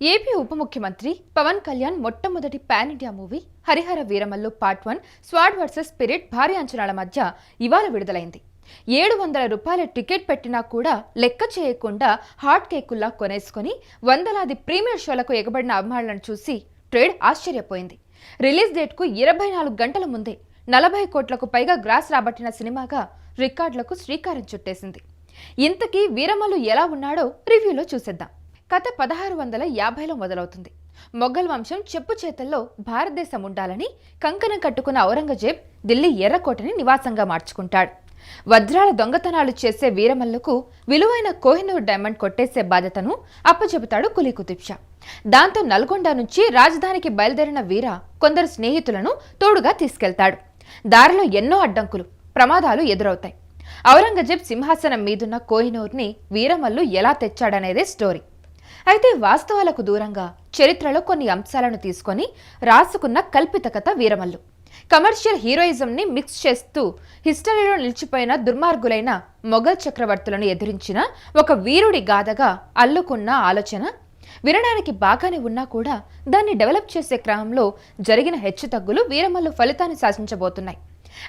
AP ఉప ముఖ్యమంత్రి పవన్ కళ్యాణ్ మొట్టమొదటి pan India movie Harihara Veeramallu part one sword versus spirit భారీ అంచనాల మధ్య ఇవాళ విడుదలైంది. ఏడు వందల రూపాయల టికెట్ పెట్టినా కూడా లెక్క చేయకుండా హాట్ కేకుల్లా కొనేసుకొని వందలాది ప్రీమియర్ షోలకు ఎగబడిన అభిమానులను చూసి ట్రేడ్ ఆశ్చర్యపోయింది. రిలీజ్ డేట్కు ఇరవై నాలుగు గంటల ముందే నలభై కోట్లకు పైగా గ్రాస్ రాబట్టిన సినిమాగా రికార్డులకు శ్రీకారం చుట్టేసింది. ఇంతకీ వీరమల్లు ఎలా ఉన్నాడో రివ్యూలో చూసేద్దాం. కథ పదహారు వందల యాభైలో మొదలవుతుంది. మొఘల్ వంశం చెప్పు చేతల్లో భారతదేశం ఉండాలని కంకణం కట్టుకున్న ఔరంగజేబ్ ఢిల్లీ ఎర్రకోటని నివాసంగా మార్చుకుంటాడు. వజ్రాల దొంగతనాలు చేసే వీరమల్లుకు విలువైన కోహినూర్ డైమండ్ కొట్టేసే బాధ్యతను అప్పచెబుతాడు కులీ కుతుబ్ షా దాంతో నల్గొండ నుంచి రాజధానికి బయలుదేరిన వీర కొందరు స్నేహితులను తోడుగా తీసుకెళ్తాడు. దారిలో ఎన్నో అడ్డంకులు ప్రమాదాలు ఎదురవుతాయి. ఔరంగజేబ్ సింహాసనం మీదున్న కోహినూర్ని వీరమల్లు ఎలా తెచ్చాడనేదే స్టోరీ. అయితే వాస్తవాలకు దూరంగా చరిత్రలో కొన్ని అంశాలను తీసుకొని రాసుకున్న కల్పిత కథ వీరమల్లు. కమర్షియల్ హీరోయిజంని మిక్స్ చేస్తూ హిస్టరీలో నిలిచిపోయిన దుర్మార్గులైన మొఘల్ చక్రవర్తులను ఎదిరించిన ఒక వీరుడి గాథగా అల్లుకున్న ఆలోచన వినడానికి బాగానే ఉన్నా కూడా దాన్ని డెవలప్ చేసే క్రమంలో జరిగిన హెచ్చుతగ్గులు వీరమల్లు ఫలితాన్ని శాసించబోతున్నాయి.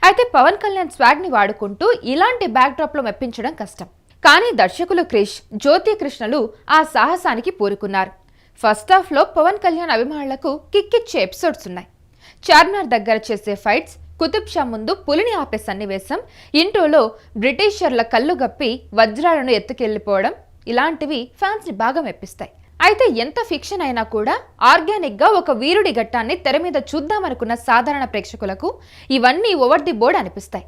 అయితే పవన్ కళ్యాణ్ స్వాగ్ని వాడుకుంటూ ఇలాంటి బ్యాక్డ్రాప్లో మెప్పించడం కష్టం. కానీ దర్శకులు క్రిష్ జ్యోతి కృష్ణలు ఆ సాహసానికి పూరుకున్నారు. ఫస్ట్ హాఫ్లో పవన్ కళ్యాణ్ అభిమానులకు కిక్కిచ్చే ఎపిసోడ్స్ ఉన్నాయి. చార్మినార్ దగ్గర చేసే ఫైట్స్ కుతుబ్ షా ముందు పులిని ఆపే సన్నివేశం ఇంట్రోలో బ్రిటిషర్ల కళ్ళు గప్పి వజ్రాలను ఎత్తుకెళ్ళిపోవడం ఇలాంటివి ఫ్యాన్స్ని బాగా మెప్పిస్తాయి. అయితే ఎంత ఫిక్షన్ అయినా కూడా ఆర్గానిక్గా ఒక వీరుడి ఘట్టాన్ని తెర మీద చూద్దామనుకున్న సాధారణ ప్రేక్షకులకు ఇవన్నీ ఓవర్ ది బోర్డ్ అనిపిస్తాయి.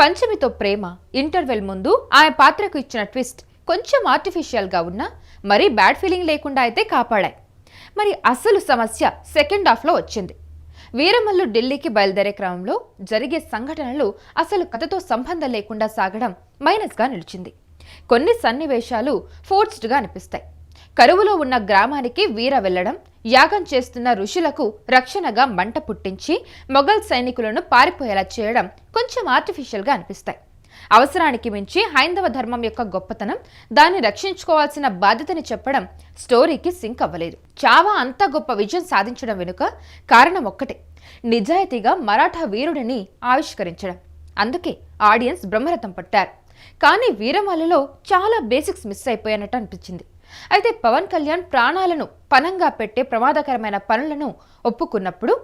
పంచమితో ప్రేమ ఇంటర్వెల్ ముందు ఆమె పాత్రకు ఇచ్చిన ట్విస్ట్ కొంచెం ఆర్టిఫిషియల్గా ఉన్నా మరీ బ్యాడ్ ఫీలింగ్ లేకుండా అయితే కాపాడాయి. మరి అసలు సమస్య సెకండ్ హాఫ్లో వచ్చింది. వీరమల్లు ఢిల్లీకి బయలుదేరే క్రమంలో జరిగే సంఘటనలు అసలు కథతో సంబంధం లేకుండా సాగడం మైనస్గా నిలిచింది. కొన్ని సన్నివేశాలు ఫోర్స్డ్గా అనిపిస్తాయి. కరువులో ఉన్న గ్రామానికి వీర వెళ్ళడం యాగం చేస్తున్న ఋషులకు రక్షణగా మంట పుట్టించి మొఘల్ సైనికులను పారిపోయేలా చేయడం కొంచెం ఆర్టిఫిషియల్గా అనిపిస్తాయి. అవసరానికి మించి హైందవ ధర్మం యొక్క గొప్పతనం దాన్ని రక్షించుకోవాల్సిన బాధ్యతని చెప్పడం స్టోరీకి సింక్ అవ్వలేదు. చావా అంత గొప్ప విజయం సాధించడం వెనుక కారణం ఒక్కటే నిజాయితీగా మరాఠా వీరుడిని ఆవిష్కరించడం. అందుకే ఆడియన్స్ బ్రహ్మరథం పట్టారు. కానీ వీరమాలలో చాలా బేసిక్స్ మిస్ అయిపోయానట్టు అనిపించింది. అయితే పవన్ కళ్యాణ్ ప్రాణాలను పనంగా పెట్టే ప్రమాదకరమైన పనులను ఒప్పుకున్నప్పుడు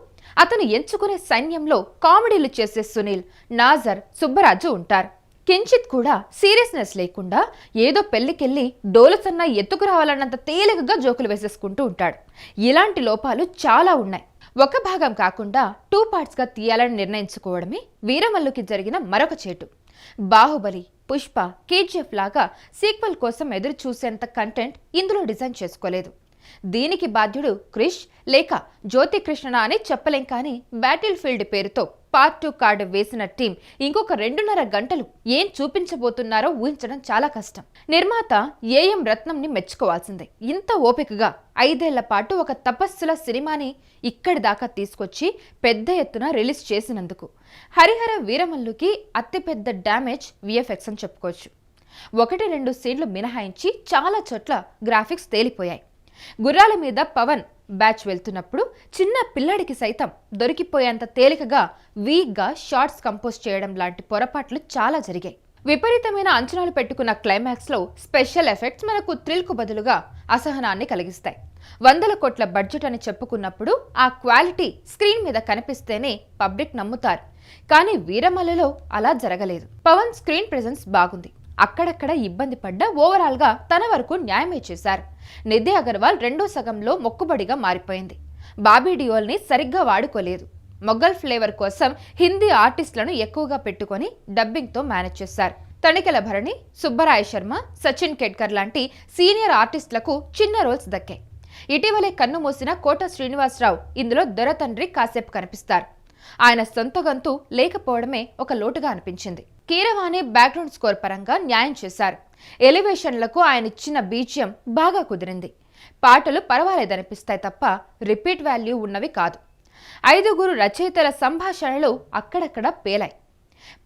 అతను ఎంచుకునే సైన్యంలో కామెడీలు చేసే సునీల్ నాజర్ సుబ్బరాజు ఉంటారు. కించిత్ కూడా సీరియస్నెస్ లేకుండా ఏదో పెళ్ళికెళ్ళి డోలుసన్నా ఎత్తుకు రావాలన్నంత తేలికగా జోకులు వేసేసుకుంటూ ఉంటాడు. ఇలాంటి లోపాలు చాలా ఉన్నాయి. ఒక భాగం కాకుండా టూ పార్ట్స్గా తీయాలని నిర్ణయించుకోవడమే వీరమల్లుకి జరిగిన మరొక చేటు. బాహుబలి పుష్ప కేజీఎఫ్ లాగా సీక్వెల్ కోసం ఎదురు చూసేంత కంటెంట్ ఇందులో డిజైన్ చేసుకోలేదు. దీనికి బాధ్యుడు క్రిష్ లేక జ్యోతి కృష్ణ అని చెప్పలేం కానీ బ్యాటిల్ ఫీల్డ్ పేరుతో పార్ట్ టూ కార్డు వేసిన టీం ఇంకొక రెండున్నర గంటలు ఏం చూపించబోతున్నారో ఊహించడం చాలా కష్టం. నిర్మాత ఏఎం రత్నంని మెచ్చుకోవాల్సిందే. ఇంత ఓపికగా ఐదేళ్ళ పాటు ఒక తపస్సుల సినిమాని ఇక్కడి దాకా తీసుకొచ్చి పెద్ద ఎత్తున రిలీజ్ చేసినందుకు. హరిహర వీరమల్లుకి అతిపెద్ద డ్యామేజ్ విఎఫ్ఎక్స్ అని చెప్పుకోవచ్చు. ఒకటి రెండు సీన్లు మినహాయించి చాలా చోట్ల గ్రాఫిక్స్ తేలిపోయాయి. గుర్రాల మీద పవన్ బ్యాచ్ వెళ్తున్నప్పుడు చిన్న పిల్లాడికి సైతం దొరికిపోయేంత తేలికగా వీక్గా షార్ట్స్ కంపోజ్ చేయడం లాంటి పొరపాట్లు చాలా జరిగాయి. విపరీతమైన అంచనాలు పెట్టుకున్న క్లైమాక్స్లో స్పెషల్ ఎఫెక్ట్స్ మనకు థ్రిల్కు బదులుగా అసహనాన్ని కలిగిస్తాయి. వందల కోట్ల బడ్జెట్ అని చెప్పుకున్నప్పుడు ఆ క్వాలిటీ స్క్రీన్ మీద కనిపిస్తేనే పబ్లిక్ నమ్ముతారు. కానీ వీరమల్లలో అలా జరగలేదు. పవన్ స్క్రీన్ ప్రెజెన్స్ బాగుంది. అక్కడక్కడ ఇబ్బంది పడ్డ ఓవరాల్గా తన వరకు న్యాయమే చేశారు. నిధి అగర్వాల్ రెండో సగంలో మొక్కుబడిగా మారిపోయింది. బాబీ డియోల్ని సరిగ్గా వాడుకోలేదు. మొఘల్ ఫ్లేవర్ కోసం హిందీ ఆర్టిస్టులను ఎక్కువగా పెట్టుకొని డబ్బింగ్తో మేనేజ్ చేశారు. తణికెల భరణి సుబ్బరాయ శర్మ సచిన్ కేడ్కర్ లాంటి సీనియర్ ఆర్టిస్టులకు చిన్న రోల్స్ దక్కాయి. ఇటీవలే కన్నుమూసిన కోట శ్రీనివాసరావు ఇందులో దొరతండ్రి కాసేపు కనిపిస్తారు. ఆయన సొంత గంతు లేకపోవడమే ఒక లోటుగా అనిపించింది. కీరవాణి బ్యాక్గ్రౌండ్ స్కోర్ పరంగా న్యాయం చేశారు. ఎలివేషన్లకు ఆయన ఇచ్చిన బీజియం బాగా కుదిరింది. పాటలు పర్వాలేదనిపిస్తాయి తప్ప రిపీట్ వాల్యూ ఉన్నవి కాదు. ఐదుగురు రచయితల సంభాషణలు అక్కడక్కడ పేలాయి.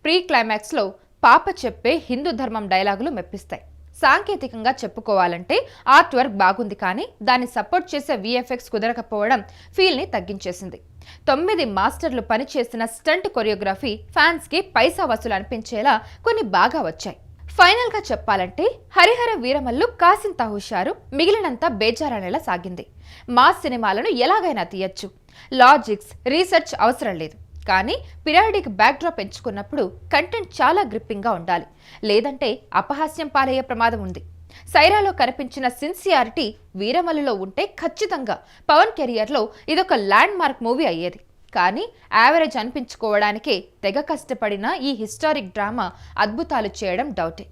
ప్రీ క్లైమాక్స్లో పాప చెప్పే హిందూ ధర్మం డైలాగులు మెప్పిస్తాయి. సాంకేతికంగా చెప్పుకోవాలంటే ఆర్ట్ వర్క్ బాగుంది కానీ దాన్ని సపోర్ట్ చేసే విఎఫ్ఎక్స్ కుదరకపోవడం ఫీల్ని తగ్గించేసింది. తొమ్మిది మాస్టర్లు పనిచేసిన స్టంట్ కొరియోగ్రఫీ ఫ్యాన్స్కి పైసా వసూలు అనిపించేలా కొన్ని బాగా వచ్చాయి. ఫైనల్గా చెప్పాలంటే హరిహర వీరమల్లు కాసింత హుషారు మిగిలినంత బేజారనేలా సాగింది. మా సినిమాలను ఎలాగైనా తీయచ్చు. లాజిక్స్ రీసెర్చ్ అవసరం లేదు. కానీ పిరాడిక్ బ్యాక్డ్రాప్ ఎంచుకున్నప్పుడు కంటెంట్ చాలా గ్రిప్పింగ్గా ఉండాలి. లేదంటే అపహాస్యం పాలయ్యే ప్రమాదం ఉంది. సైరాలో కనిపించిన సిన్సియారిటీ వీరమల్లులో ఉంటే ఖచ్చితంగా పవన్ కెరియర్లో ఇదొక ల్యాండ్ మార్క్ మూవీ అయ్యేది. కానీ యావరేజ్ అనిపించుకోవడానికే తెగ కష్టపడిన ఈ హిస్టారిక్ డ్రామా అద్భుతాలు చేయడం డౌటే